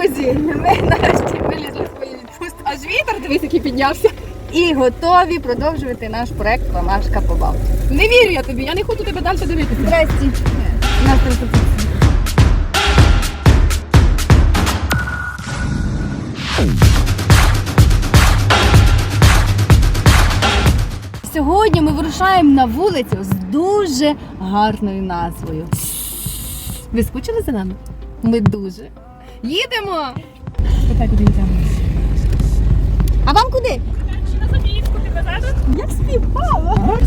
Друзі, ми нарешті вилізли з своєї відпустки. Аж вітер дивись, який піднявся. І готові продовжувати наш проект Ромашка по Балтії. Не вірю я тобі, я не хочу тебе далі дивитися. Здрасті. Нас тут- Сьогодні ми вирушаємо на вулицю з дуже гарною назвою. Ви скучили за нами? Ми дуже. Їдемо! Питай, куди йдемо. А вам куди? Я співала.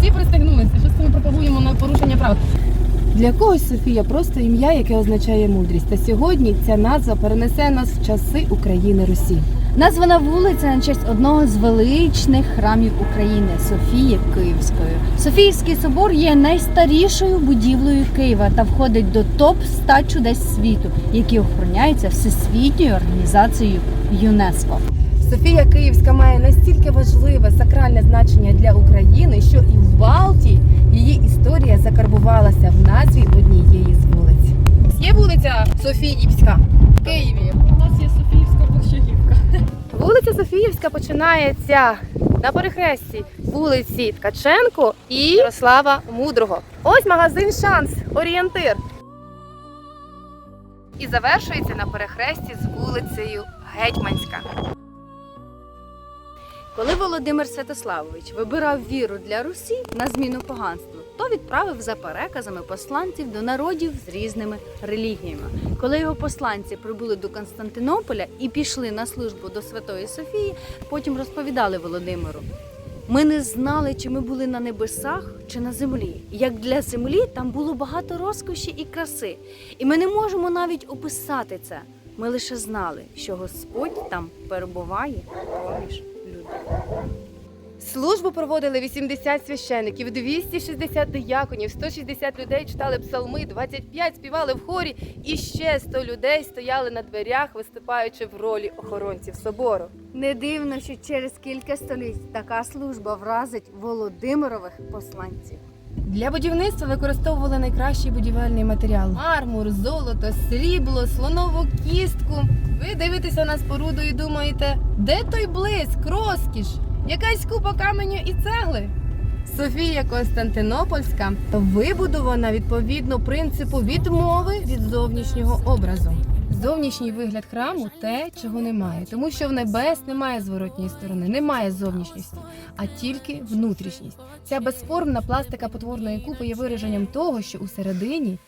Всі пристегнулися, що ми пропагуємо на порушення прав. Для когось Софія просто ім'я, яке означає мудрість. Та сьогодні ця назва перенесе нас в часи України Русі. Названа вулиця на честь одного з величних храмів України Софії Київської. Софійський собор є найстарішою будівлею Києва та входить до топ 100 чудес світу, які охороняються всесвітньою організацією ЮНЕСКО. Софія Київська має настільки важливе сакральне значення для України, що і в Балтії її історія закарбувалася в назві однієї з вулиць. Є вулиця Софіївська в Києві. Софіївська починається на перехресті вулиці Ткаченко і Ярослава Мудрого. Ось магазин Шанс, орієнтир. І завершується на перехресті з вулицею Гетьманська. Коли Володимир Святославович вибирав віру для Русі на зміну поганству, то відправив за переказами посланців до народів з різними релігіями. Коли його посланці прибули до Константинополя і пішли на службу до Святої Софії, потім розповідали Володимиру. Ми не знали, чи ми були на небесах чи на землі. Як для землі там було багато розкоші і краси, і ми не можемо навіть описати це. Ми лише знали, що Господь там перебуває поміж людей. Службу проводили 80 священиків, 260 дияконів, 160 людей читали псалми, 25 співали в хорі, і ще 100 людей стояли на дверях, виступаючи в ролі охоронців собору. Не дивно, що через кілька століть така служба вразить Володимирових посланців. Для будівництва використовували найкращий будівельний матеріал: мармур, золото, срібло, слонову кістку. Ви дивитеся на споруду і думаєте, де той блиск, розкіш? Якась купа каменю і цегли. Софія Константинопольська вибудована відповідно принципу відмови від зовнішнього образу. Зовнішній вигляд храму те, чого немає, тому що в небес немає зворотньої сторони, немає зовнішністі, а тільки внутрішність. Ця безформна пластика потворної купи є вираженням того, що усередині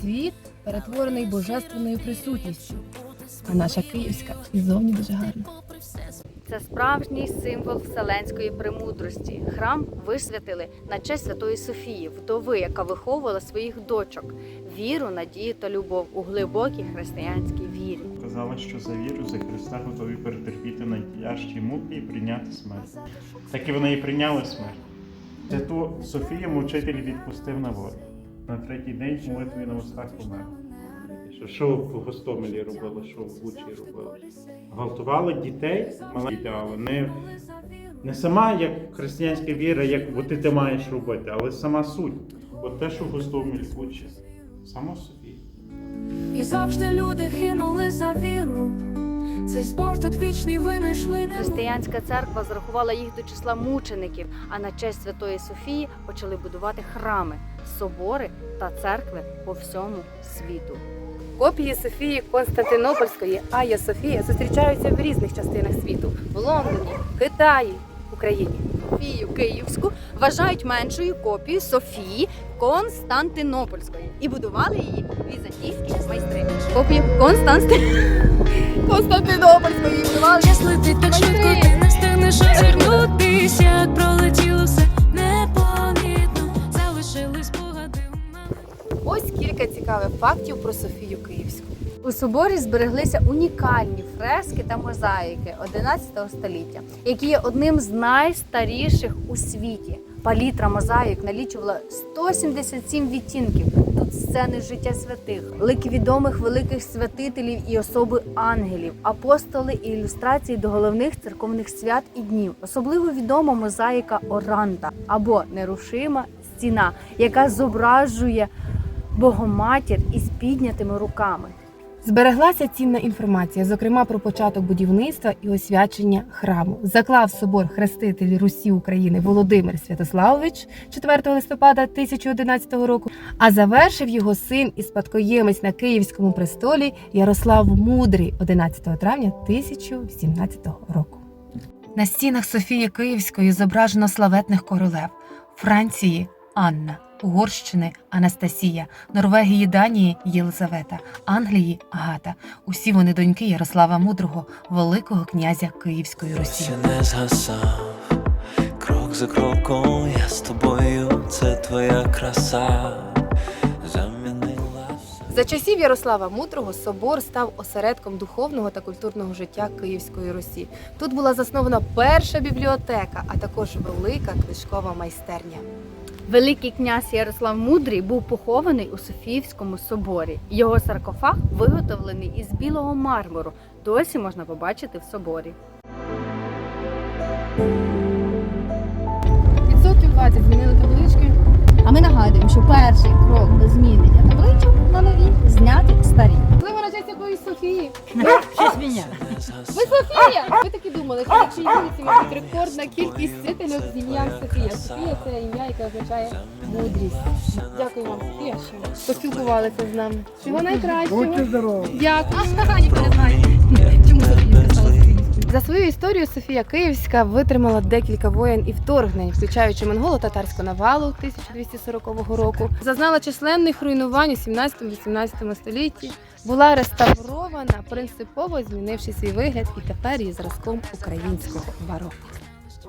світ перетворений божественною присутністю. А наша київська і зовні дуже гарна. Це справжній символ вселенської премудрості. Храм висвятили на честь Святої Софії, вдови, яка виховувала своїх дочок, віру, надію та любов у глибокій християнській вірі. Казали, що за віру за Христа готові перетерпіти найтяжчі муки і прийняти смерть. Так і вони і прийняли смерть. Святу Софію мучитель відпустив на воду. На третій день молитві на устах помер. Що, що в Гостомелі робили, що в Бучі робили? Гвалтували дітей, маленьких, не, не сама як християнська віра, як от ти, ти маєш робити, але сама суть. От те, що в Гостомелі Бучі, само собі. І завжди люди гинули за віру. Цей спорт одвічний винайшли Християнська церква зарахувала їх до числа мучеників, а на честь Святої Софії почали будувати храми, собори та церкви по всьому світу. Копії Софії Константинопольської. Ая Софія зустрічаються в різних частинах світу: в Лондоні, Китаї, Україні. Софію Київську вважають меншою копією Софії Константинопольської. І будували її візантійські майстри. Копію Константи... Константинопольської будували. Час летить так швидко, ти не встигнеш озирнутись, як пролетіло все кілька цікавих фактів про Софію Київську. У соборі збереглися унікальні фрески та мозаїки 11 століття, які є одним з найстаріших у світі. Палітра мозаїк налічувала 177 відтінків. Тут сцени життя святих, лики відомих великих святителів і особи ангелів, апостоли і ілюстрації до головних церковних свят і днів. Особливо відома мозаїка Оранта або нерушима стіна, яка зображує Богоматір із піднятими руками. Збереглася цінна інформація, зокрема про початок будівництва і освячення храму. Заклав собор хреститель Русі України Володимир Святославович 4 листопада 1011 року, а завершив його син і спадкоємець на Київському престолі Ярослав Мудрий 11 травня 1017 року. На стінах Софії Київської зображено славетних королев Франції Анна, Угорщини Анастасія, Норвегії Данії Єлизавета, Англії Агата. Усі вони доньки Ярослава Мудрого, Великого князя Київської Русі. Не згасав, крок за кроком я з тобою, це твоя краса. За часів Ярослава Мудрого собор став осередком духовного та культурного життя Київської Русі. Тут була заснована перша бібліотека, а також велика книжкова майстерня. Великий князь Ярослав Мудрий був похований у Софіївському соборі. Його саркофаг виготовлений із білого мармуру. Досі можна побачити в соборі. Відсотків 20 змінили таблички. А ми нагадуємо, що перший крок до змінення табличок на нові зняти старі. Можливо, на якоїсь Софії. Щось міня. Ви Софія! Ви таки думали, що якщо вулиці мабуть рекордна кількість жителів з ім'ям Софія. Софія це ім'я, яке означає мудрість. Дякую вам, Софія, що поспілкувалися з нами. Всього найкращого. Будьте здорові. Дякую. За свою історію Софія Київська витримала декілька воєн і вторгнень, включаючи монголо-татарську навалу 1240 року, зазнала численних руйнувань у 17-18 столітті, була реставрована, принципово змінивши свій вигляд і тепер є зразком українського бароко.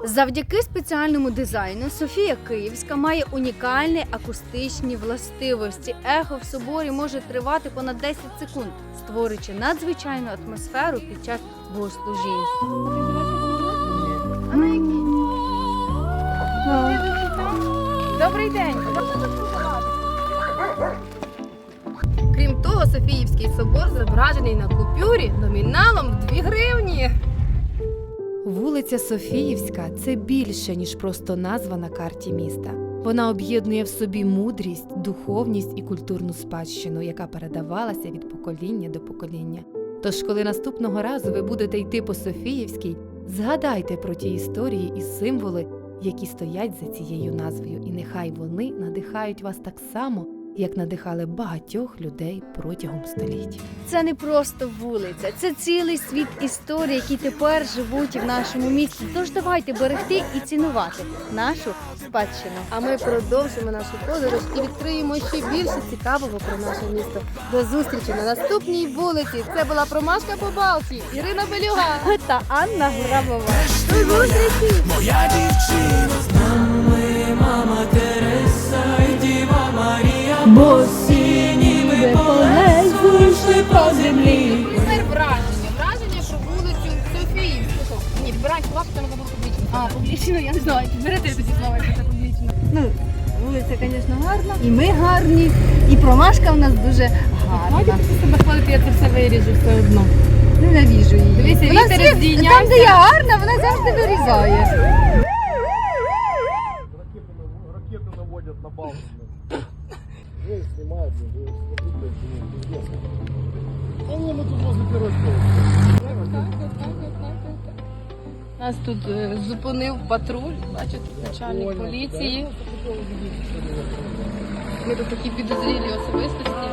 Завдяки спеціальному дизайну Софія Київська має унікальні акустичні властивості. Ехо в соборі може тривати понад 10 секунд, створюючи надзвичайну атмосферу під час богослужінь. Добрий день! Крім того, Софіївський собор зображений на купюрі номіналом в 2 гривні. Вулиця Софіївська це більше, ніж просто назва на карті міста. Вона об'єднує в собі мудрість, духовність і культурну спадщину, яка передавалася від покоління до покоління. Тож, коли наступного разу ви будете йти по Софіївській, згадайте про ті історії і символи, які стоять за цією назвою, і нехай вони надихають вас так само, як надихали багатьох людей протягом століть. Це не просто вулиця, це цілий світ історій, які тепер живуть в нашому місті. Тож давайте берегти і цінувати нашу спадщину. А ми продовжимо нашу подорож і відкриємо ще більше цікавого про наше місто. До зустрічі на наступній вулиці. Це була промашка по Балті. Ірина Белюга. Та Анна Грабова. Моя дівчина з нами, мама Тереса Бо сініми полезли йшли по землі. Тепер враження. Враження про вулицю Софіївську. Ні, слова, це не було публічно. А, публічно, я не знаю. Берете тоді слова, якщо це публічно. Ну, вулиця, звісно, гарна. І ми гарні, і промашка в нас дуже гарна. Хватить себе хвалити, я це все виріжу все одно. Ненавіжу її. Дивися, Вона вітер всі- здійнявся. Там, де я гарна, вона завжди вирізає. Нас тут е, зупинив патруль, бачите, начальник поліції. Ми тут такі підозрілі особистості.